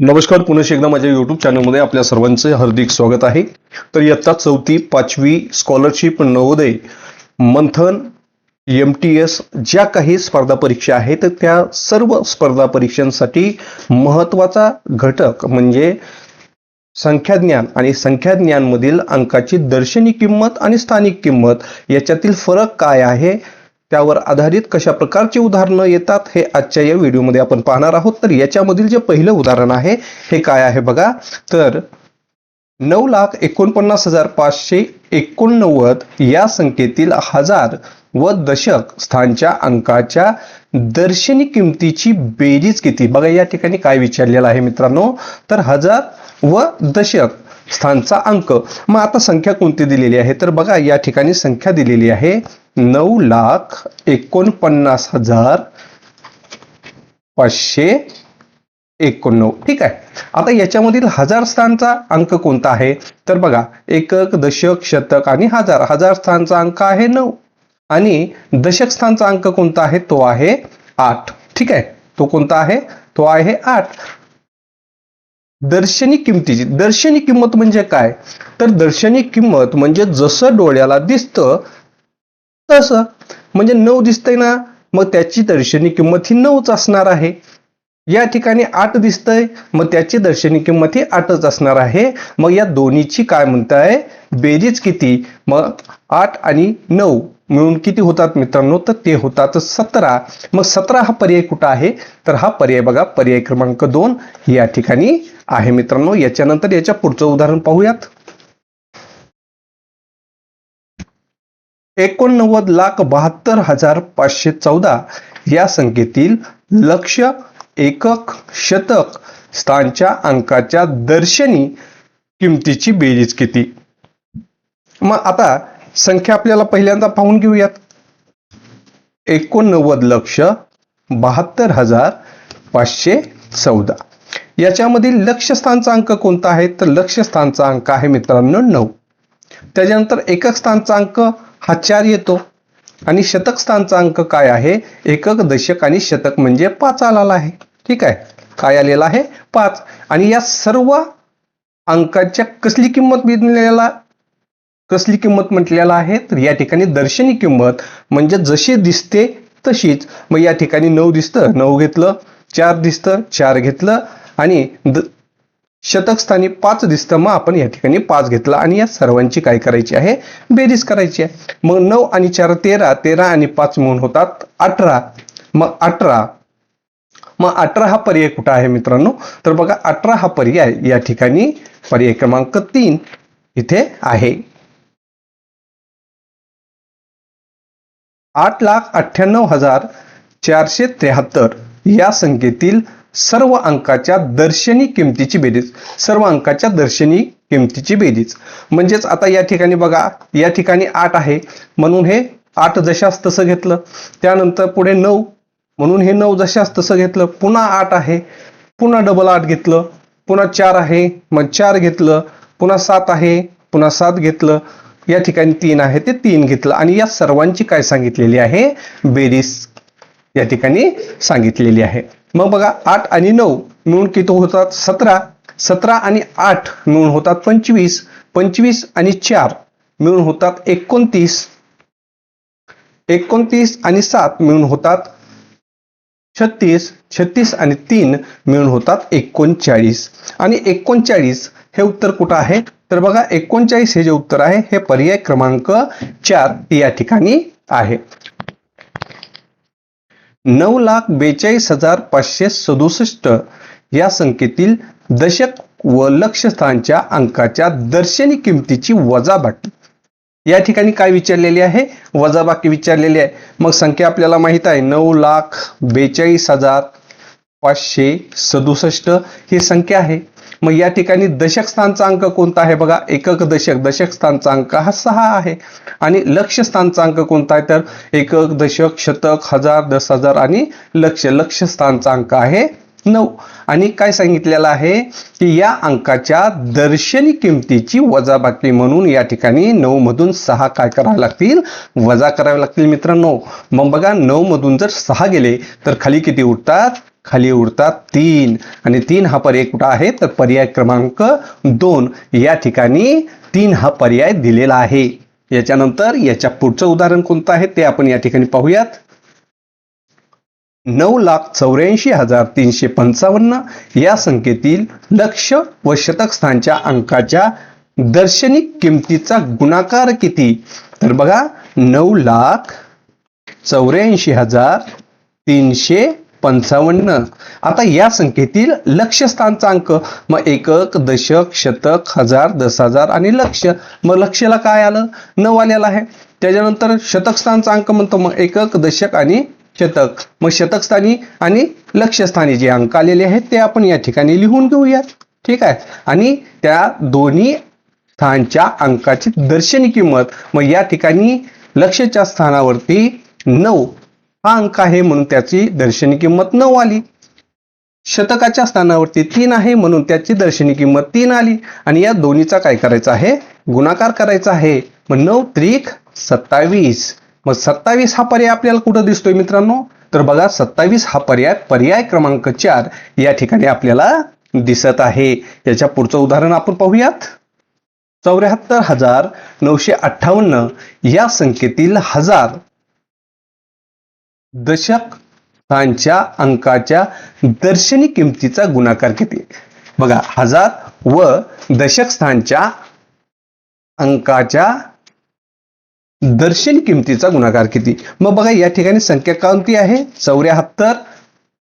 नमस्कार पुन्हा एकदा माझ्या यूट्यूब चॅनलमध्ये आपल्या सर्वांचे हार्दिक स्वागत आहे. तर इयत्ता चौथी पाचवी scholarship Navodaya Manthan M T S ज्या काही स्पर्धा परीक्षा आहेत त्या सर्व स्पर्धा परीक्षांसाठी महत्त्वाचा घटक म्हणजे संख्याज्ञान आणि संख्याज्ञानमधील अंकाची दर्शनी किंमत आणि स्थानिक किंमत याच्यातील फरक काय आहे त्यावर आधारित कशा प्रकारची उदाहरणं येतात हे आजच्या या व्हिडिओमध्ये आपण पाहणार आहोत. तर याच्यामधील जे पहिलं उदाहरण आहे हे काय आहे बघा. तर नऊ लाख एकोणपन्नास हजार पाचशे एकोणनव्वद या संख्येतील हजार व दशक स्थानच्या अंकाच्या दर्शनी किमतीची बेरीज किती? बघा या ठिकाणी काय विचारलेलं आहे मित्रांनो. तर हजार व दशक स्थानचा अंक. मग आता संख्या कोणती दिलेली आहे? तर बघा या ठिकाणी संख्या दिलेली आहे. नऊ लाख एकोणपन्नास हजार पाचशे एकोणनव्वद ठीक आहे. आता याच्यामधील हजार स्थानचा अंक कोणता आहे? तर बघा एकक दशक शतक आणि हजार. हजार स्थानचा अंक आहे नऊ. आणि दशक स्थानचा अंक कोणता आहे? तो आहे आठ. ठीक आहे. तो कोणता आहे? तो आहे आठ. दर्शनी किमतीची दर्शनी किंमत म्हणजे काय? तर दर्शनी किंमत म्हणजे जसं डोळ्याला दिसतं तसं म्हणजे नऊ दिसतंय ना मग त्याची दर्शनी किंमत ही नऊच असणार आहे. या ठिकाणी आठ दिसतंय मग त्याची दर्शनी किंमत ही आठच असणार आहे. मग या दोन्हीची काय म्हणताय? बेरीज किती? मग आठ आणि नऊ मिळून किती होतात मित्रांनो? तर ते होतात सतरा. मग सतरा हा पर्याय कुठं आहे? तर हा पर्याय बघा पर्याय क्रमांक दोन या ठिकाणी आहे मित्रांनो. याच्यानंतर याच्या पुढचं उदाहरण पाहूयात. एकोणनव्वद लाख बहात्तर हजार पाचशे चौदा या संख्येतील लक्ष एकक शतक स्थानच्या अंकाच्या दर्शनी किमतीची बेरीज किती मग आता संख्या आपल्याला पहिल्यांदा पाहून घेऊयात. एकोणनव्वद लक्ष बहात्तर हजार पाचशे चौदा. याच्यामधील लक्षस्थानचा अंक कोणता आहे? तर लक्षस्थानचा अंक आहे मित्रांनो नऊ. त्याच्यानंतर एकक स्थानचा अंक हा चार येतो. आणि शतक स्थानचा अंक काय आहे? एकक दशक आणि शतक म्हणजे पाच आलेला आहे. ठीक आहे? काय आलेला आहे? पाच. आणि या सर्व अंकाच्या कसली किंमत मिळलेला कसली किंमत म्हटलेला आहे? तर या ठिकाणी दर्शनी किंमत. म्हणजे जशी दिसते तशीच. मग या ठिकाणी नऊ दिसतं. नऊ घेतलं चार दिसतं चार घेतलं. आणि द शतकस्थानी पाच दिसतं. मग आपण या ठिकाणी पाच घेतला आणि या सर्वांची काय करायची आहे? बेरीज करायची आहे. मग नऊ आणि चार तेरा तेरा आणि पाच म्हणून होतात अठरा. मग अठरा. मग अठरा हा पर्याय कुठं आहे मित्रांनो? तर बघा अठरा हा पर्याय या ठिकाणी पर्याय क्रमांक तीन इथे आहे. आठ लाख अठ्ठ्याण्णव हजार चारशे त्र्याहत्तर या संख्येतील सर्व अंकाच्या दर्शनी किमतीची बेरीज. सर्व अंकाच्या दर्शनी किमतीची बेरीज. म्हणजेच आता या ठिकाणी बघा या ठिकाणी आठ आहे. म्हणून हे आठ जशास तसं घेतलं. त्यानंतर पुढे नऊ. म्हणून हे नऊ जशास तसं घेतलं. पुन्हा आठ आहे. पुन्हा डबल आठ घेतलं. पुन्हा चार आहे. मग चार घेतलं. पुन्हा सात आहे. पुन्हा सात घेतलं. या ठिकाणी तीन आहे. ते तीन घेतलं. आणि या सर्वांची काय सांगितलेली आहे? बेरीज. या ठिकाणी सांगितलेली आहे. मग बघा आठ आणि नऊ मिळून किती होतात? सतरा. सतरा आणि आठ मिळून होतात पंचवीस. पंचवीस आणि चार मिळून होतात एकोणतीस. एकोणतीस आणि सात मिळून होतात छत्तीस. छत्तीस आणि तीन मिळून होतात एकोणचाळीस. आणि एकोणचाळीस हे उत्तर कुठं आहे? तर बघा एकोणचाळीस हे जे उत्तर आहे हे पर्याय क्रमांक चार या ठिकाणी आहे. नऊ लाख बेचाळीस हजार पाचशे सदुसष्ट या संख्येतील दशक व लक्षस्थानच्या अंकाच्या दर्शनी किमतीची वजाबाकी. या ठिकाणी काय विचारलेली आहे? वजाबाकी विचारलेली आहे. मग संख्या आपल्याला माहीत आहे. नऊ लाख बेचाळीस हजार पाचशे सदुसष्ट ही संख्या आहे. मग या ठिकाणी दशक स्थानचा अंक कोणता आहे बघा? एकक दशक. दशक स्थानचा अंक हा सहा आहे. आणि लक्ष स्थानचा अंक कोणता आहे? तर एकक दशक शतक हजार दस हजार आणि लक्ष. लक्ष स्थानचा अंक आहे नऊ. आणि काय सांगितलेलं आहे? की या अंकाच्या दर्शनी किमतीची वजाबाकी म्हणून या ठिकाणी नऊ मधून सहा काय करावे लागतील? वजा करावे लागतील मित्रांनो. मग बघा नऊ मधून जर सहा गेले तर खाली किती उरतात खाली उरतात तीन. आणि तीन हा पर्याय कुठं आहे? तर पर्याय क्रमांक दोन. या ठिकाणी तीन हा पर्याय दिलेला आहे. याच्यानंतर याच्या पुढचं उदाहरण कोणतं आहे? ते आपण या ठिकाणी पाहूयात. नऊ लाख चौऱ्याऐंशी हजार तीनशे पंचावन्न. या संख्येतील लक्ष व शतक स्थानच्या अंकाच्या दर्शनिक किमतीचा गुणाकार किती? तर बघा नऊ लाख चौऱ्याऐंशी हजार तीनशे पंचावन्न. आता या संख्येतील लक्षस्थानचा अंक मग एकक दशक शतक हजार दस हजार आणि लक्ष. मग लक्षला काय आलं? नऊ आलेलं आहे. त्याच्यानंतर शतकस्थानचा अंक म्हणतो मग एकक दशक आणि शतक. मग शतकस्थानी आणि लक्षस्थानी जे अंक आलेले आहेत ते आपण या ठिकाणी लिहून घेऊयात ठीक आहे? आणि त्या दोन्ही स्थानच्या अंकाची दर्शनी किंमत मग या ठिकाणी लक्षच्या स्थानावरती नऊ. हा अंक आहे म्हणून त्याची दर्शनी किंमत नऊ आली. शतकाच्या स्थानावरती तीन आहे म्हणून त्याची दर्शनी किंमत तीन आली. आणि या दोन्हीचा काय करायचा आहे? गुणाकार करायचा आहे. मग नऊ त्रिक सत्तावीस. मग सत्तावीस हा पर्याय आपल्याला कुठं दिसतोय मित्रांनो? तर बघा सत्तावीस हा पर्याय पर्याय क्रमांक चार या ठिकाणी आपल्याला दिसत आहे. याच्या पुढचं उदाहरण आपण पाहूयात. चौऱ्याहत्तर हजार नऊशे अठ्ठावन्न या संख्येतील हजार दशक स्थानच्या अंकाच्या दर्शनी किमतीचा गुणाकार किती बघा हजार व दशक स्थानच्या अंकाच्या दर्शनी किमतीचा गुणाकार किती? मग बघा या ठिकाणी संख्या कोणती आहे? चौऱ्याहत्तर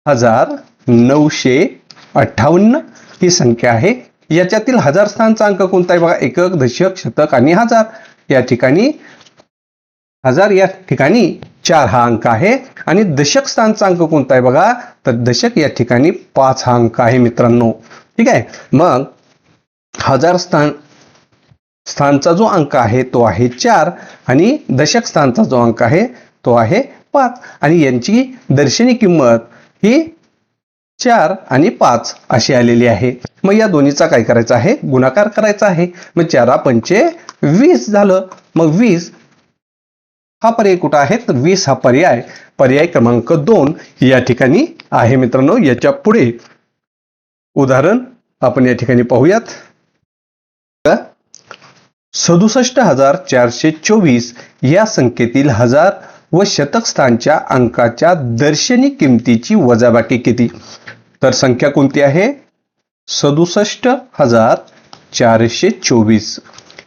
हजार नऊशे अठ्ठावन्न ही संख्या आहे. याच्यातील हजार स्थानचा अंक कोणता आहे? बघा एकक दशक शतक आणि हजार. या ठिकाणी हजार या ठिकाणी चार हा अंक आहे. आणि दशक स्थानचा अंक कोणता आहे बघा? तर दशक या ठिकाणी पाच हा अंक आहे मित्रांनो. ठीक आहे? मग हजार स्थान स्थानचा जो अंक आहे तो आहे चार. आणि दशक स्थानचा जो अंक आहे तो आहे पाच. आणि यांची दर्शनी किंमत ही चार आणि पाच अशी आलेली आहे. मग या दोन्हीचा काय करायचा आहे? गुणाकार करायचा आहे. मग चारा पंचे वीस झालं. मग वीस हा पर्याय कुठं आहे तर वीस हा पर्याय पर्याय क्रमांक दोन या ठिकाणी आहे मित्रांनो. याच्यापुढे उदाहरण आपण या ठिकाणी पाहूयात. सदुसष्ट हजार चारशे चोवीस या संख्येतील हजार व शतक स्थानच्या अंकाच्या दर्शनी किमतीची वजाबाकी किती? तर संख्या कोणती आहे? सदुसष्ट हजार चारशे चोवीस.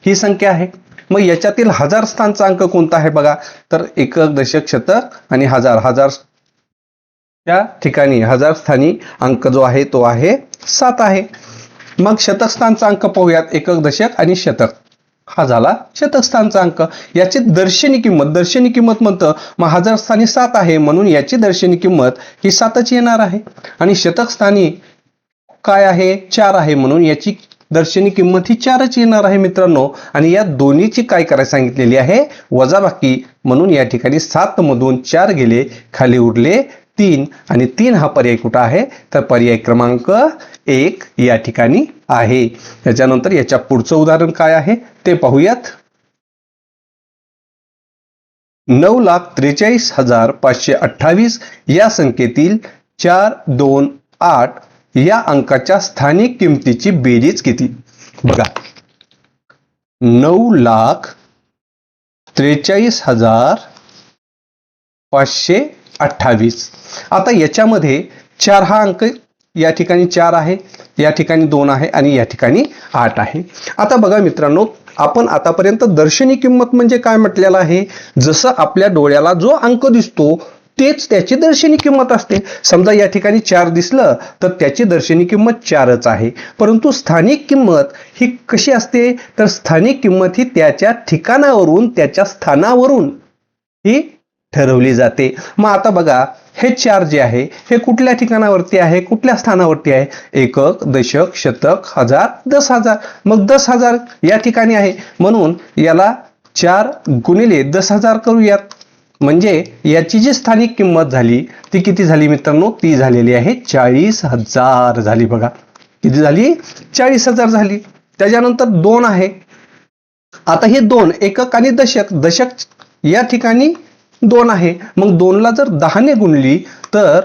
ही संख्या आहे. मग याच्यातील हजार स्थानचा अंक कोणता आहे बघा? तर एकक दशक शतक आणि हजार. हजार त्या ठिकाणी हजार स्थानी अंक जो आहे तो आहे सात आहे. मग शतकस्थानचा अंक पाहूयात. एकक दशक आणि शतक. हा झाला शतकस्थानचा अंक. याची दर्शनी किंमत दर्शनी किंमत म्हणतं मग हजार स्थानी सात आहे म्हणून याची दर्शनी किंमत ही सातच येणार आहे. आणि शतक स्थानी काय आहे? चार आहे म्हणून याची दर्शनी किंमत ही चारच येणार आहे मित्रांनो. आणि या दोन्हीची काय करायला सांगितलेली आहे? वजाबाकी म्हणून या ठिकाणी सात मधून चार गेले खाली उरले तीन. आणि तीन हा पर्याय कुठं आहे? तर पर्याय क्रमांक एक या ठिकाणी आहे. त्याच्यानंतर याच्या पुढचं उदाहरण काय आहे? ते पाहूयात. नऊ लाख त्रेचाळीस हजार पाचशे अठ्ठावीस या संख्येतील चार दोन आठ या अंकाच्या स्थानिक किमतीची बेरीज किती? बघा. नऊ लाख त्रेचाळीस हजार पाचशे अठ्ठावीस. आता याच्यामध्ये चार हा अंक या ठिकाणी चार आहे या ठिकाणी दोन आहे आणि या ठिकाणी आठ आहे. आता बघा मित्रांनो आपण आतापर्यंत दर्शनी किंमत म्हणजे काय म्हटलेलं आहे? जसं आपल्या डोळ्याला जो अंक दिसतो तेच त्याची दर्शनी किंमत असते. समजा या ठिकाणी चार दिसलं तर त्याची दर्शनी किंमत चारच आहे. परंतु स्थानिक किंमत ही कशी असते? तर स्थानिक किंमत ही त्याच्या ठिकाणावरून त्याच्या स्थानावरून ही ठरवली जाते. मग आता बघा हे चार जे आहे हे कुठल्या ठिकाणावरती आहे? कुठल्या स्थानावरती आहे? एकक दशक शतक हजार दस हजार. मग दस हजार या ठिकाणी आहे. म्हणून याला चार गुणिले दस हजार करूयात. म्हणजे याची जी स्थानिक किंमत झाली ती किती झाली मित्रांनो? ती झालेली आहे चाळीस हजार झाली बघा. किती झाली? चाळीस हजार झाली. त्याच्यानंतर दोन आहे. आता हे दोन एकक आणि दशक. दशक या ठिकाणी दोन आहे. मग दोनला जर दहाने गुणली तर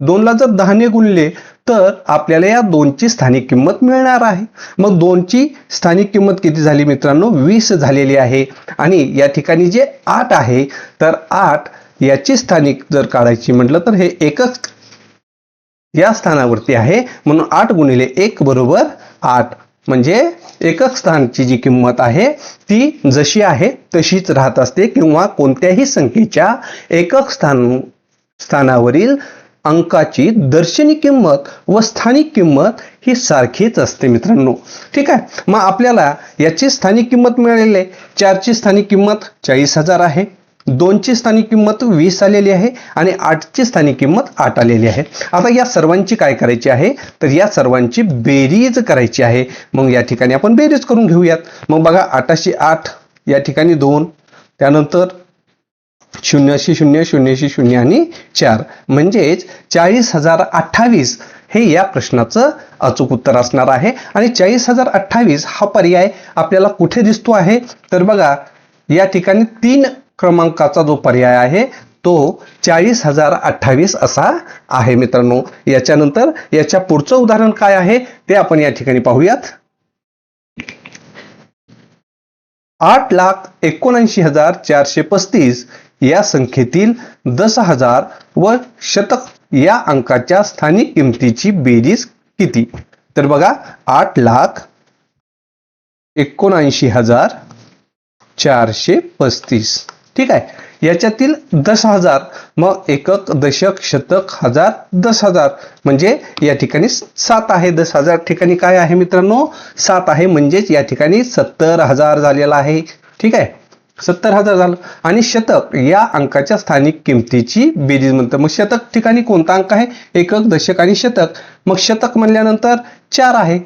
दोनला जर दहाने गुणले तर आपल्याला या दोनची स्थानिक किंमत मिळणार आहे. मग दोनची स्थानिक किंमत किती झाली मित्रांनो? वीस झालेली आहे. आणि या ठिकाणी जे आठ आहे तर आठ याची स्थानिक जर काढायची म्हटलं तर हे एकच या स्थानावरती आहे. म्हणून आठ गुणिले एक बरोबर आठ. म्हणजे एकक स्थानची जी किंमत आहे ती जशी आहे तशीच राहत असते किंवा कोणत्याही संख्येच्या एकक स्थान स्थानावरील अंकाची दर्शनी किंमत व स्थानिक किंमत ही सारखीच असते मित्रांनो. ठीक आहे? मग आपल्याला याची स्थानिक किंमत मिळालेली आहे. चारची स्थानिक किंमत चाळीस हजार आहे. दोनची स्थानिक किंमत वीस आलेली आहे आणि आठची स्थानिक किंमत आठ आलेली आहे. आता या सर्वांची काय करायची आहे? तर या सर्वांची बेरीज करायची आहे. मग या ठिकाणी आपण बेरीज करून घेऊयात. मग बघा आठाशे आठ या ठिकाणी दोन त्यानंतर शून्याशी शून्य शून्यशी शून्य आणि चार. म्हणजेच चाळीस हजार अठ्ठावीस हे या प्रश्नाचं अचूक उत्तर असणार आहे. आणि चाळीस हजार अठ्ठावीस हा पर्याय आपल्याला कुठे दिसतो आहे? तर बघा या ठिकाणी तीन क्रमांकाचा जो पर्याय आहे तो चाळीस हजार अठ्ठावीस असा आहे मित्रांनो. याच्यानंतर याच्या पुढचं उदाहरण काय आहे ते आपण या ठिकाणी पाहूयात. आठ लाख एकोणऐंशी हजार चारशे पस्तीस या संख्येतील दस हजार व शतक या अंकाच्या स्थानिक किमतीची बेरीज किती? तर बघा आठ लाख एकोणऐंशी हजार चारशे पस्तीस. ठीक आहे? याच्यातील दस हजार मग एकक दशक शतक हजार दस हजार. म्हणजे या ठिकाणी सात आहे. दस हजार ठिकाणी काय आहे मित्रांनो? सात आहे. म्हणजेच या ठिकाणी सत्तर हजार झालेला आहे. ठीक आहे? सत्तर हजार झालं. आणि शतक या अंकाच्या स्थानिक किमतीची बेरीज म्हणतं. मग शतक ठिकाणी कोणता अंक आहे? एकक दशक आणि शतक. मग शतक म्हणल्यानंतर चार आहे.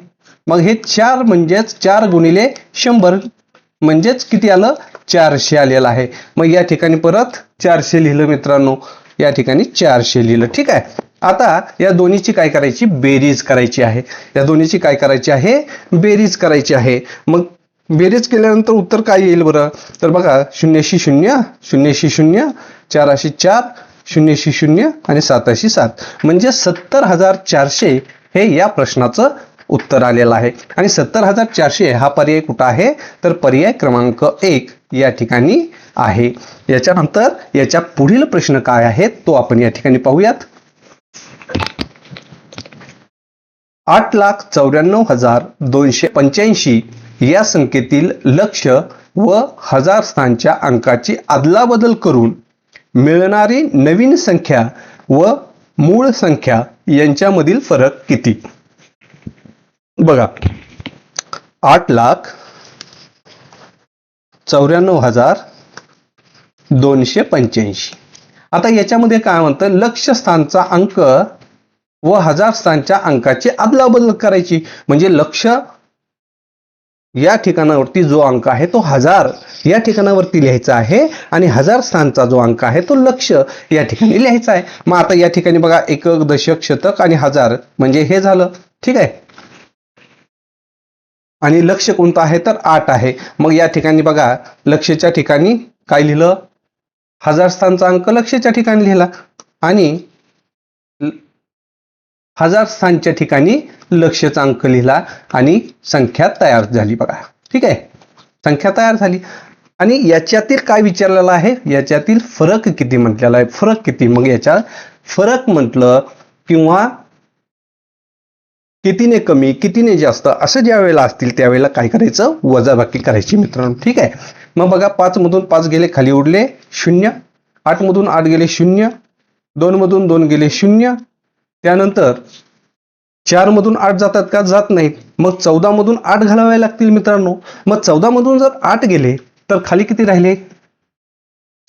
मग हे चार म्हणजेच चार गुणिले शंभर. म्हणजेच किती आलं? चारशे आलेलं आहे. मग या ठिकाणी परत चारशे लिहिलं मित्रांनो. या ठिकाणी चारशे लिहिलं. ठीक आहे? आता या दोन्हीची काय करायची? बेरीज करायची आहे. या दोन्हीची काय करायची आहे? बेरीज करायची आहे. मग बेरीज केल्यानंतर उत्तर काय येईल बरं? तर बघा शून्यशी शून्य शून्यशी शून्य चाराशी चार शून्यशी शून्य आणि साताशी सात. म्हणजे सत्तर हजार चारशे हे या प्रश्नाचं उत्तर आलेलं आहे. आणि सत्तर हजार चारशे हा पर्याय कुठं आहे? तर पर्याय क्रमांक एक या ठिकाणी आहे. याच्यानंतर याच्या पुढील प्रश्न काय आहे तो आपण या ठिकाणी पाहूयात. आठ लाख चौऱ्याण्णव हजार दोनशे पंच्याऐंशी या संख्येतील लक्ष व हजार स्थानच्या अंकाची अदलाबदल करून मिळणारी नवीन संख्या व मूळ संख्या यांच्यामधील फरक किती? बघा. आठ लाख चौऱ्याण्णव हजार दोनशे पंच्याऐंशी. आता याच्यामध्ये काय म्हणतं? लक्ष स्थानचा अंक व हजार स्थानच्या अंकाची अदलाबदल करायची. म्हणजे लक्ष या ठिकाणावरती जो अंक आहे तो हजार या ठिकाणावरती लिहायचा आहे आणि हजार स्थानचा जो अंक आहे तो लक्ष या ठिकाणी लिहायचा आहे. मग आता या ठिकाणी बघा एकक दशक शतक आणि हजार म्हणजे हे झालं. ठीक आहे? आणि लक्ष कोणतं आहे? तर आठ आहे. मग या ठिकाणी बघा लक्षच्या ठिकाणी काय लिहिलं? हजार स्थानचा अंक लक्षच्या ठिकाणी लिहिला. आणि हजार स्थानच्या ठिकाणी लक्षचा अंक लिहिला आणि संख्या तयार झाली बघा. ठीक आहे? संख्या तयार झाली. आणि याच्यातील काय विचारलेलं आहे? याच्यातील फरक किती म्हटलेला आहे? फरक किती? मग याच्या फरक म्हटलं किंवा कितीने कमी कितीने जास्त असं ज्या वेळेला असतील त्यावेळेला काय करायचं? वजाबाकी करायची मित्रांनो. ठीक आहे? मग बघा पाच मधून पाच गेले खाली उडले शून्य. आठ मधून आठ गेले शून्य. दोन मधून दोन गेले शून्य. त्यानंतर चार मधून आठ जातात का? जात नाहीत. मग चौदा मधून आठ घालावे लागतील मित्रांनो. मग चौदा मधून जर आठ गेले तर खाली किती राहिले?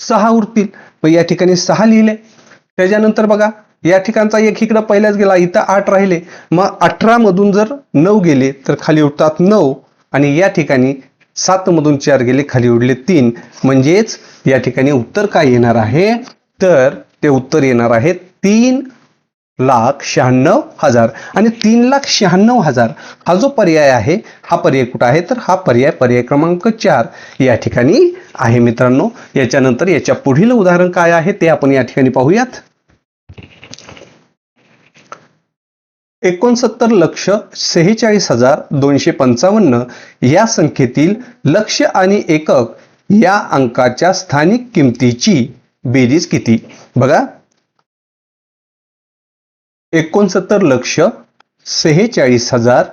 सहा उरतील. मग या ठिकाणी सहा लिहिले. त्याच्यानंतर बघा या ठिकाणचा एक इकडं पहिल्याच गेला इथं आठ राहिले. मग अठरा मधून जर नऊ गेले तर खाली उठतात नऊ. आणि या ठिकाणी सात मधून चार गेले खाली उडले तीन. म्हणजेच या ठिकाणी उत्तर काय येणार आहे? तर ते उत्तर येणार आहे तीन लाख शहाण्णव हजार. आणि तीन लाख शहाण्णव हजार हा जो पर्याय आहे हा पर्याय कुठं आहे? तर हा पर्याय पर्याय क्रमांक चार या ठिकाणी आहे मित्रांनो. याच्यानंतर याच्या पुढील उदाहरण काय आहे ते आपण या ठिकाणी पाहूयात. एकोणसत्तर लक्ष सेहेचाळीस हजार दोनशे पंचावन्न या संख्येतील लक्ष आणि एकक या अंकाच्या स्थानिक किमतीची बेरीज किती? बघा एकोणसत्तर लक्ष सेहेचाळीस हजार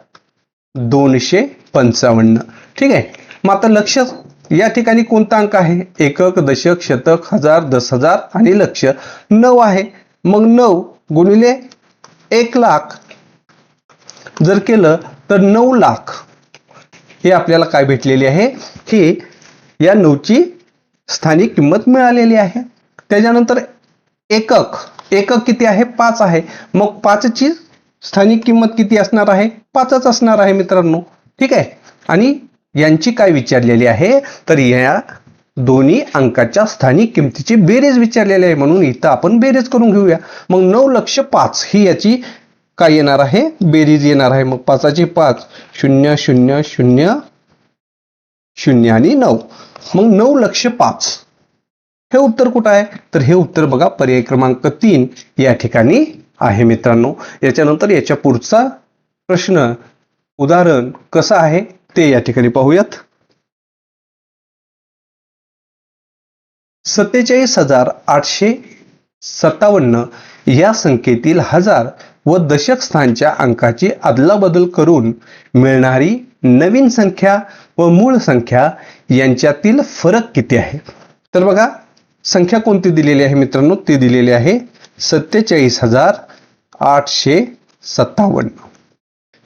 दोनशे पंचावन्न. ठीक आहे? मग आता लक्ष या ठिकाणी कोणता अंक आहे? एकक दशक शतक हजार दस हजार आणि लक्ष. नऊ आहे. मग नऊ गुणिले एक लाख. जर केलं तर नऊ लाख. हे आपल्याला काय भेटलेले आहे? ही या नऊची स्थानिक किंमत मिळालेली आहे. त्याच्यानंतर एकक. एकक किती आहे? पाच आहे. मग पाचची स्थानिक किंमत किती असणार आहे? पाचच असणार आहे मित्रांनो. ठीक आहे? आणि यांची काय विचारलेली आहे? तर या दोन्ही अंकाच्या स्थानिक किमतीची बेरीज विचारलेली आहे म्हणून इथं आपण बेरीज करून घेऊया. मग नऊ लक्ष पाच ही याची काय येणार आहे? बेरीज येणार आहे. मग पाचाची पाच शून्य शून्य शून्य शून्य आणि नऊ. मग नऊ लक्ष पाच. हे उत्तर कुठं आहे? तर हे उत्तर बघा पर्याय क्रमांक तीन या ठिकाणी आहे मित्रांनो. याच्यानंतर याच्या पुढचा प्रश्न उदाहरण कसं आहे? ते या ठिकाणी पाहूयात. सत्तेचाळीस हजार आठशे सत्तावन्न या संख्येतील हजार व दशक स्थानच्या अंकाची अदलाबदल करून मिळणारी नवीन संख्या व मूळ संख्या यांच्यातील फरक किती आहे? तर बघा संख्या कोणती दिलेली आहे मित्रांनो? ती दिलेली आहे सत्तेचाळीस हजार आठशे सत्तावन्न.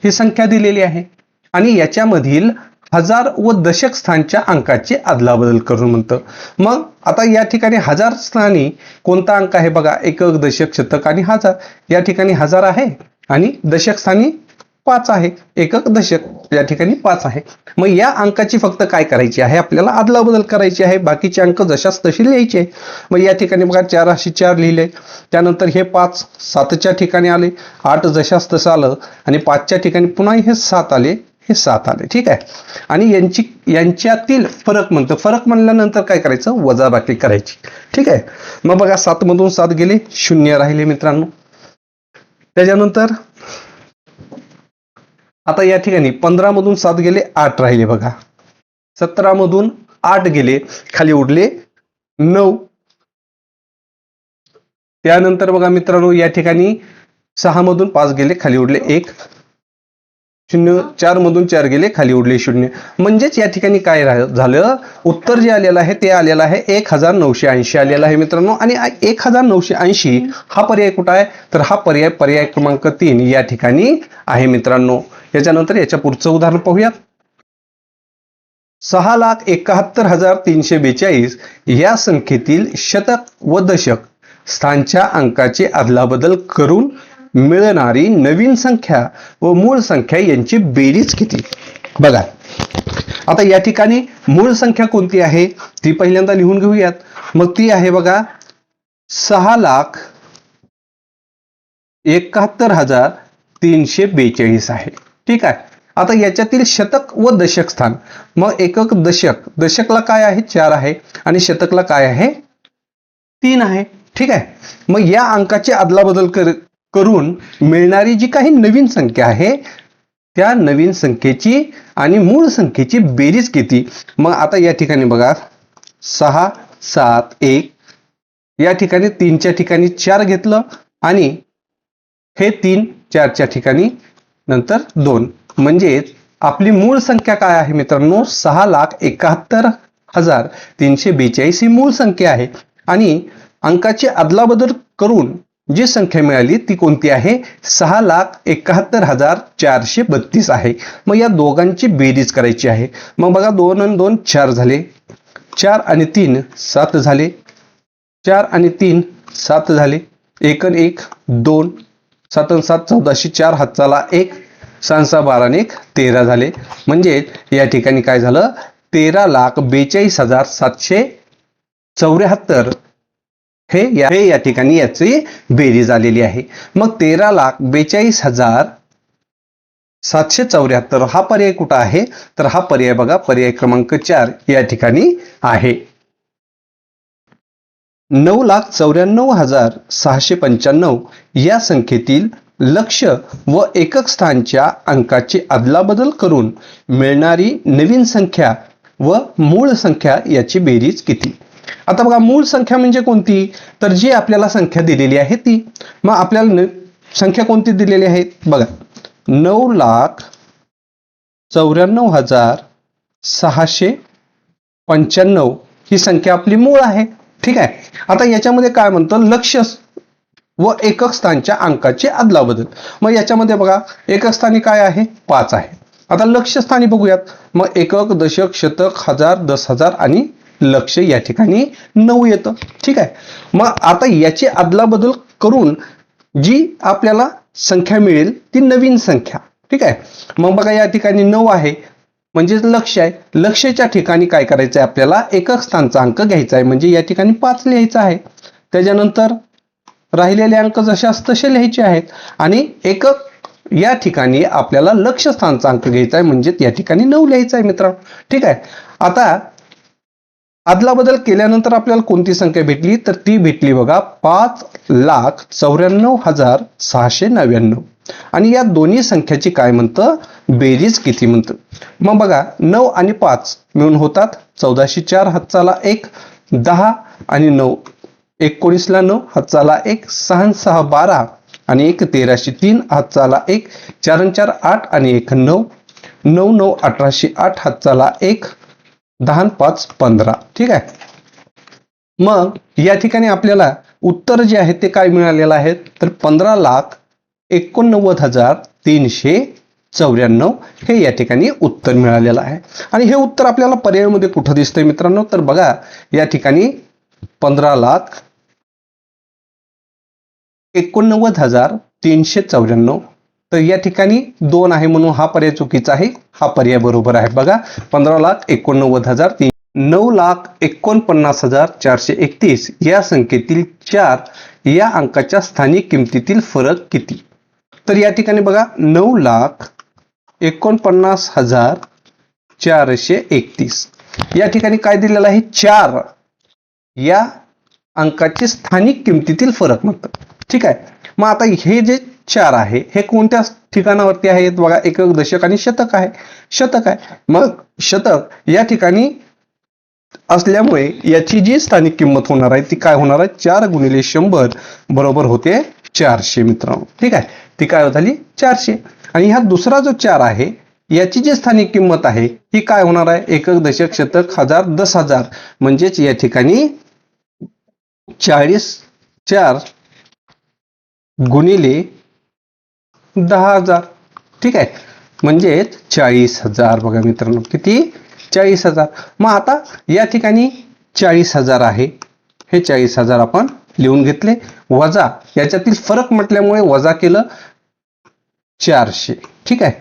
ही संख्या दिलेली आहे. आणि याच्यामधील हजार व दशक स्थानच्या अंकाची अदलाबदल करून म्हणतं. मग आता या ठिकाणी हजार स्थानी कोणता अंक आहे बघा? एकक दशक शतक आणि हजार. या ठिकाणी हजार आहे आणि दशक स्थानी पाच आहे. एकक दशक या ठिकाणी पाच आहे. मग या अंकाची फक्त काय करायची आहे? आपल्याला अदलाबदल करायची आहे. बाकीचे अंक जशाच तसे लिहायचे. मग या ठिकाणी बघा चार अशी चार लिहिले. त्यानंतर हे पाच सातच्या ठिकाणी आले. आठ जशाच तसं आलं. आणि पाचच्या ठिकाणी पुन्हा हे सात आले. हे सात आले. ठीक आहे? आणि यांची यांच्यातील फरक म्हणतो. फरक म्हणल्यानंतर काय करायचं? वजाबाकी करायची. ठीक आहे? मग बघा सात मधून सात गेले. शून्य राहिले मित्रांनो. त्याच्यानंतर आता या ठिकाणी पंधरा मधून सात गेले आठ राहिले बघा. सतरा मधून आठ गेले खाली उडले नऊ. त्यानंतर बघा मित्रांनो या ठिकाणी सहा मधून पाच गेले खाली उडले एक. शून्य चार मधून चार गेले खाली उडले शून्य. म्हणजेच या ठिकाणी काय झालं? उत्तर जे आलेलं आहे ते आलेलं आहे एक हजार नऊशे ऐंशी आलेलं आहे मित्रांनो. आणि एक हजार नऊशे ऐंशी हा पर्याय कुठं आहे? तर हा पर्याय पर्याय क्रमांक तीन या ठिकाणी आहे मित्रांनो. याच्यानंतर याच्या पुढचं उदाहरण पाहूयात. सहा लाख एकाहत्तर हजार तीनशे बेचाळीस या संख्येतील शतक व दशक स्थानच्या अंकाची अदलाबदल करून मिळणारी नवीन संख्या व मूळ संख्या यांची बेरीज किती? बघा. आता या ठिकाणी मूळ संख्या कोणती आहे? ती पहिल्यांदा लिहून घेऊयात. मग ती आहे बघा सहा लाख एकाहत्तर हजार तीनशे बेचाळीस आहे. ठीक आहे. आता याच्यातील शतक व दशक स्थान. मग एकक दशक. दशकला काय आहे? चार आहे. आणि शतकला काय आहे? तीन आहे. ठीक आहे. मग या अंकाची अदलाबदल कर करून मिळणारी जी काही नवीन संख्या आहे त्या नवीन संख्येची आणि मूळ संख्येची बेरीज किती? मग आता या ठिकाणी बघा. सहा सात एक. या ठिकाणी तीनच्या ठिकाणी चार घेतलं आणि हे तीन चारच्या ठिकाणी नंतर दोन. म्हणजेच आपली मूळ संख्या काय आहे मित्रांनो? सहा लाख एकाहत्तर हजार तीनशे बेचाळीस ही मूळ संख्या आहे. आणि अंकाची अदलाबदल करून जी संख्या मिळाली ती कोणती आहे? सहा लाख एकाहत्तर हजार चारशे बत्तीस आहे. मग या दोघांची बेरीज करायची आहे. मग बघा दोन आणि दोन चार झाले. चार आणि तीन सात झाले. चार आणि तीन सात झाले. एक आणि एक दोन सात आणि सात चौदाशे चार हातचाला एक सहा बाराने एक तेरा झाले. म्हणजे या ठिकाणी काय झालं? तेरा लाख बेचाळीस हजार सातशे चौऱ्याहत्तर हे या हे या ठिकाणी याची बेरीज आलेली आहे. मग तेरा लाख बेचाळीस हजार सातशे चौऱ्याहत्तर हा पर्याय कुठं आहे? तर हा पर्याय बघा पर्याय क्रमांक चार या ठिकाणी आहे. नऊ लाख चौऱ्याण्णव हजार सहाशे पंच्याण्णव या संख्येतील लक्ष व एकक स्थानच्या अंकाची अदलाबदल करून मिळणारी नवीन संख्या व मूळ संख्या याची बेरीज किती? आता बघा मूळ संख्या म्हणजे कोणती? तर जी आपल्याला संख्या दिलेली आहे ती. मग आपल्याला संख्या कोणती दिलेली आहे? बघा नऊ लाख चौऱ्याण्णव हजार सहाशे पंच्याण्णव ही संख्या आपली मूळ आहे. ठीक आहे? आता याच्यामध्ये काय म्हणतं? लक्ष व एकक स्थानच्या अंकाची अदलाबदल. मग याच्यामध्ये बघा एकक स्थानी काय आहे? पाच आहे. आता लक्ष स्थानी बघूयात. मग एकक दशक शतक हजार दस हजार आणि लक्ष या ठिकाणी नऊ येतं. ठीक आहे? मग आता याची अदलाबदल करून जी आपल्याला संख्या मिळेल ती नवीन संख्या. ठीक आहे? मग बघा या ठिकाणी नऊ आहे. म्हणजेच लक्ष आहे. लक्षच्या ठिकाणी काय करायचं आहे आपल्याला एकक स्थानचा अंक घ्यायचा आहे म्हणजे या ठिकाणी पाच लिहायचा आहे. त्याच्यानंतर राहिलेले अंक जशास तसे लिहायचे आहेत. आणि एकक या ठिकाणी आपल्याला लक्ष स्थानचा अंक घ्यायचा आहे म्हणजे या ठिकाणी नऊ लिहायचा आहे मित्रांनो. ठीक आहे. आता अदलाबदल केल्यानंतर आपल्याला कोणती संख्या भेटली? तर ती भेटली बघा पाच लाख चौऱ्याण्णव हजार सहाशे नव्याण्णव. आणि या दोन्ही संख्याची काय म्हणतं? बेरीज किती म्हणतं? मग बघा नऊ आणि पाच मिळून होतात चौदाशे चार हातचाला एक दहा आणि नऊ. एकोणीसला नऊ हातचाला एक सहा सहा बारा. आणि एक तेराशे तीन हातचाला एक चार चार आठ आणि एक नऊ. नऊ नऊ अठराशे आठ हातचाला एक दहा पाच पंधरा. ठीक आहे? मग या ठिकाणी आपल्याला उत्तर जे आहे ते काय मिळालेलं आहे? तर पंधरा लाख एकोणनव्वद हजार तीनशे चौऱ्याण्णव हे या ठिकाणी उत्तर मिळालेलं आहे. आणि हे उत्तर आपल्याला पर्यायमध्ये कुठं दिसतंय मित्रांनो? तर बघा या ठिकाणी पंधरा लाख एकोणनव्वद हजार तीनशे चौऱ्याण्णव. तर या ठिकाणी दोन आहे म्हणून हा पर्याय चुकीचा आहे हा पर्याय बरोबर आहे. बघा पंधरा लाख एकोणनव्वद हजार तीन नऊ लाख एकोणपन्नास हजार चारशे एकतीस. या संख्येतील चार या अंकाच्या स्थानिक किमतीतील फरक किती? तर या ठिकाणी बघा नऊ लाख एकोणपन्नास हजार चारशे एकतीस. या ठिकाणी काय दिलेलं आहे? चार. या अंकाचे स्थानिक किमतीतील फरक म्हणतात. ठीक आहे? मग आता हे जे चार आहे हे कोणत्या ठिकाणावरती आहे बघा एकक दशक आणि शतक आहे. शतक आहे. मग शतक या ठिकाणी असल्यामुळे याची जी स्थानिक किंमत होणार आहे ती काय होणार आहे? चार गुणिले शंभर बरोबर होते चारशे मित्रांनो. ठीक आहे? ती काय झाली? चारशे. आणि ह्या दुसरा जो चार आहे याची जी स्थानिक किंमत आहे ही काय होणार आहे? एकक दशक शतक हजार दस हजार. म्हणजेच या ठिकाणी चाळीस चार गुणिले दहा हजार. ठीक आहे? म्हणजेच चाळीस हजार. बघा मित्रांनो किती? चाळीस हजार. मग आता या ठिकाणी चाळीस हजार आहे. हे चाळीस हजार आपण लिहून घेतले. वजा याच्यातील फरक म्हटल्यामुळे वजा केलं. चारशे. ठीक आहे?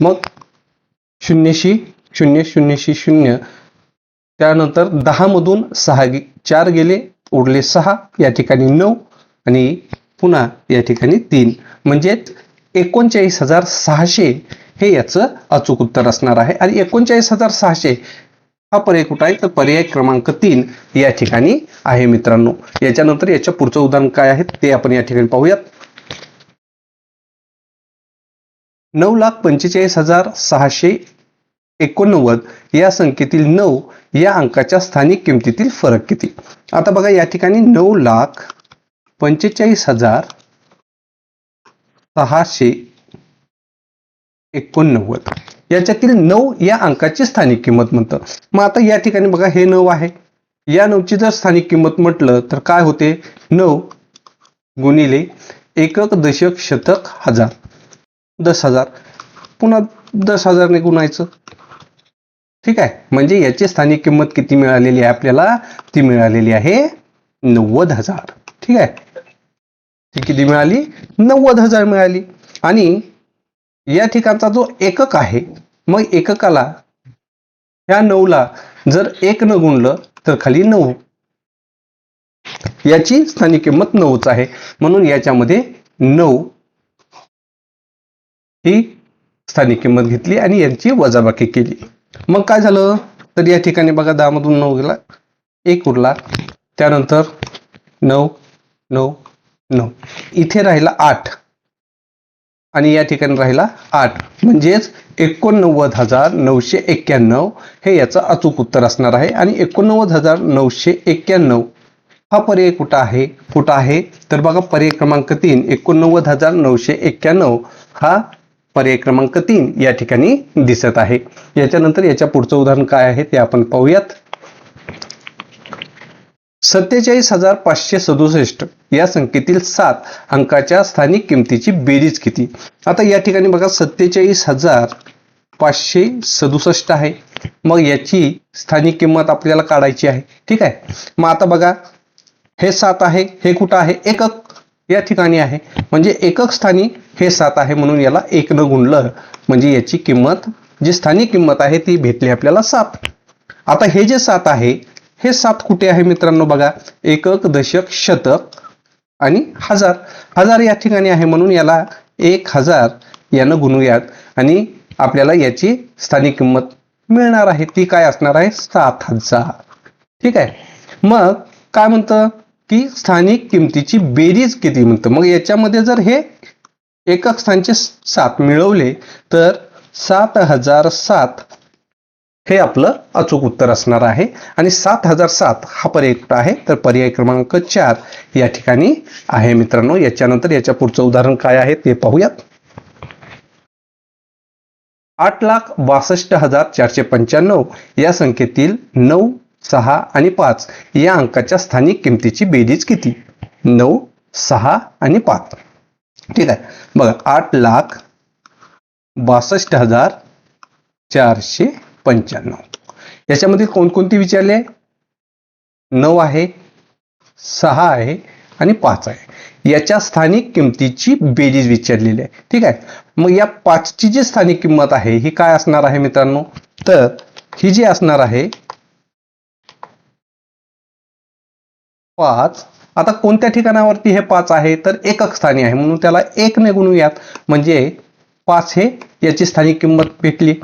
मग शून्यशी शून्य शून्यशी शून्य. त्यानंतर दहा मधून सहा गे चार गेले उरले सहा या ठिकाणी नऊ आणि पुन्हा या ठिकाणी तीन. म्हणजेच एकोणचाळीस हजार सहाशे हे याचं अचूक उत्तर असणार आहे. आणि एकोणचाळीस हजार सहाशे हा पर्याय कुठं आहे? तर पर्याय क्रमांक तीन या ठिकाणी आहे मित्रांनो. याच्यानंतर याच्या पुढचं उदाहरण काय आहे? ते आपण या ठिकाणी पाहूयात. नऊ लाख पंचेचाळीस हजार सहाशे एकोणनव्वद या संख्येतील नऊ या अंकाच्या स्थानिक किमतीतील फरक किती? आता बघा या ठिकाणी नऊ लाख पंचेचाळीस हजार सहाशे एकोणनव्वद. याच्यातील नऊ या अंकाची स्थानिक किंमत म्हणतं मग आता या ठिकाणी बघा हे नऊ आहे. या नऊची जर स्थानिक किंमत म्हटलं तर काय होते? नऊ गुणिले एकक दशक शतक हजार. दस हजार. पुन्हा दस हजारने गुणायचं. ठीक आहे? म्हणजे याची स्थानिक किंमत किती मिळालेली आहे आपल्याला? ती मिळालेली आहे नव्वद हजार. ठीक आहे? ती किती मिळाली? नव्वद हजार मिळाली. आणि या ठिकाणचा जो एकक आहे मग एककाला ह्या नऊला जर एक न गुणलं तर खाली नऊ. याची स्थानिक किंमत नऊच आहे. म्हणून याच्यामध्ये नऊ ही स्थानिक किंमत घेतली आणि यांची वजाबाकी केली. मग काय झालं? तर या ठिकाणी बघा दहामधून नऊ गेला. एक उरला. त्यानंतर नऊ नऊ नऊ. इथे राहिला आठ. आणि या ठिकाणी राहिला आठ. म्हणजेच एकोणनव्वद हजार नऊशे एक्क्याण्णव हे याचं अचूक उत्तर असणार आहे. आणि एकोणनव्वद हजार नऊशे एक्क्याण्णव हा पर्याय कुठं आहे? कुठं आहे? तर बघा पर्याय क्रमांक तीन. एकोणनव्वद हजार नऊशे एक्क्याण्णव हा पर्याय क्रमांक तीन या ठिकाणी दिसत आहे. याच्यानंतर याच्या पुढचं उदाहरण काय आहे ते आपण पाहूयात. सत्तेचाळीस हजार पाचशे सदुसष्ट या संख्येतील सात अंकाच्या स्थानिक किमतीची बेरीज किती? आता या ठिकाणी बघा सत्तेचाळीस हजार पाचशे सदुसष्ट आहे. मग याची स्थानिक किंमत आपल्याला काढायची आहे. ठीक आहे? मग आता बघा हे सात आहे हे कुठं आहे? एकक. या ठिकाणी आहे. म्हणजे एकक स्थानी हे सात आहे म्हणून याला एक न गुणलं म्हणजे याची किंमत जी स्थानिक किंमत आहे ती भेटली आपल्याला सात. आता हे जे सात आहे हे सात कुठे आहे मित्रांनो बघा. एकक दशक शतक आणि हजार. हजार या ठिकाणी आहे म्हणून याला एक हजार यानं गुणूयात आणि आपल्याला याची स्थानिक किंमत मिळणार आहे. ती काय असणार आहे? सात हजार. ठीक आहे. मग काय म्हणतं? की स्थानिक किमतीची बेरीज किती म्हणतं? मग याच्यामध्ये जर हे एकक स्थानचे सात मिळवले तर सात हजार सात हे आपलं अचूक उत्तर असणार आहे. आणि सात हजार सात हा पर्याय कुठं आहे. तर पर्याय क्रमांक चार या ठिकाणी आहे मित्रांनो. याच्यानंतर याच्या पुढचं उदाहरण काय आहे ते पाहूयात. आठ लाख बासष्ट हजार चारशे पंच्याण्णव या संख्येतील नऊ सहा आणि पाच या अंकाच्या स्थानिक किमतीची बेरीज किती? नऊ सहा आणि पाच. ठीक आहे. बघा आठ लाख बासष्ट हजार चारशे पंच्याण्णव. याच्यामध्ये कोणकोणती विचारले? नऊ आहे सहा आहे आणि पाच आहे. याच्या स्थानिक किमतीची बेरीज विचारलेली आहे. ठीक आहे. मग या पाचची जी स्थानिक किंमत आहे ही काय असणार आहे मित्रांनो? तर ही जी असणार आहे पाच. आता कोणत्या ठिकाणावरती हे पाच आहे? तर एकक स्थानी आहे. म्हणून त्याला एक ने गुणूयात. म्हणजे पाच हे याची स्थानिक किंमत भेटली.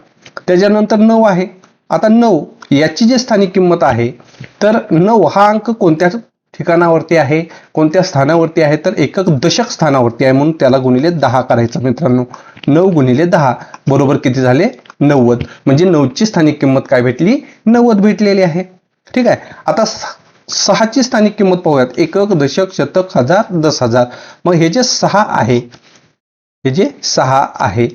त्याच्यानंतर नऊ आहे. आता नऊ याची जी स्थानिक किंमत आहे तर नऊ हा अंक कोणत्या ठिकाणावरती आहे? कोणत्या स्थानावरती आहे? तर एकक दशक स्थानावरती आहे. म्हणून त्याला गुणिले दहा करायचं मित्रांनो. नऊ गुणिले दहा. बरोबर किती झाले? नव्वद. म्हणजे नऊची स्थानिक किंमत काय भेटली? नव्वद भेटलेली आहे. ठीक आहे. आता सहाची स्थानिक किंमत पाहूयात. एकक दशक शतक हजार दस हजार. मग हे जे सहा आहे हे जे सहा आहे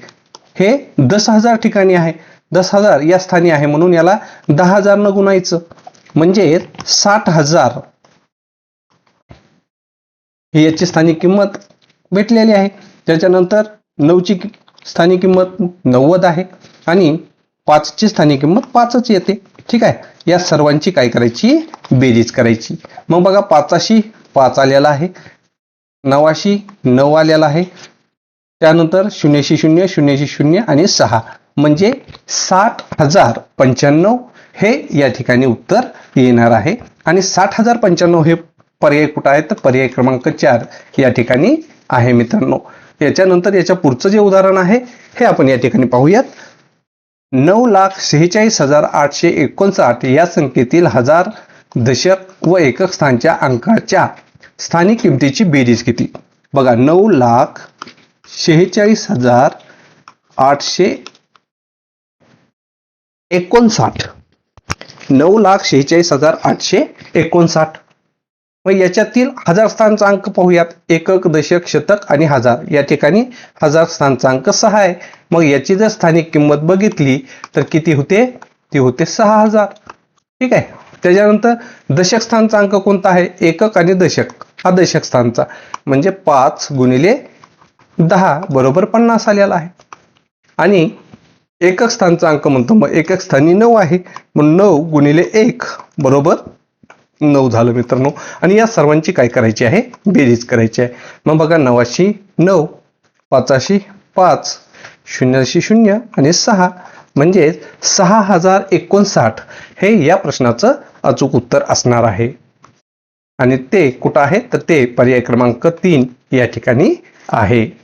हे दस हजार ठिकाणी आहे. दस हजार या स्थानी आहे म्हणून याला दहा हजार न गुणायचं. म्हणजे साठ हजार. हे याची स्थानिक किंमत भेटलेली आहे. त्याच्यानंतर नऊची स्थानिक किंमत नव्वद आहे. आणि पाचची स्थानिक किंमत पाचच येते. ठीक आहे? या सर्वांची काय करायची? बेरीज करायची. मग बघा पाचाशी पाच आलेला आहे. नवाशी नऊ आलेला आहे. त्यानंतर शून्यशी शून्य शून्यशी शून्य आणि सहा. म्हणजे साठ हजार पंच्याण्णव हे या ठिकाणी उत्तर येणार आहे. आणि साठ हजार पंच्याण्णव हे पर्याय कुठं आहे तर पर्याय क्रमांक चार या ठिकाणी आहे मित्रांनो. याच्यानंतर याच्या पुढचं जे उदाहरण आहे हे आपण या ठिकाणी पाहूयात. नऊ लाख शेहेचाळीस हजार आठशे एकोणसाठ या संख्येतील हजार दशक व एकक स्थानच्या अंकाच्या स्थानिक किमतीची बेरीज किती बघा नऊ लाख शेहेचाळीस हजार आठशे एकोणसाठ. नऊ लाख शेहेचाळीस हजार आठशे एकोणसाठ. मग याच्यातील हजार स्थानचा अंक पाहूयात. एकक दशक शतक आणि हजार. या ठिकाणी हजार स्थानचा अंक सहा आहे. मग याची जर स्थानिक किंमत बघितली तर किती होते? ती होते सहा हजार. ठीक आहे? त्याच्यानंतर दशक स्थानचा अंक कोणता आहे? एकक आणि दशक. हा दशक स्थानचा. म्हणजे पाच गुणिले दहा बरोबर पन्नास आलेला आहे. आणि एकक स्थानचा अंक म्हणतो. मग एकक स्थानी नऊ आहे. मग नऊ गुणिले एक बरोबर नऊ झालं मित्रांनो. आणि या सर्वांची काय करायची आहे? बेरीज करायची आहे. मग बघा नवाशी नऊ पाचाशी पाच शून्याशी शून्य आणि सहा. म्हणजेच सहा हजार एकोणसाठ हे या प्रश्नाचं अचूक उत्तर असणार आहे. आणि ते कुठं आहे? तर ते पर्याय क्रमांक तीन या ठिकाणी आहे.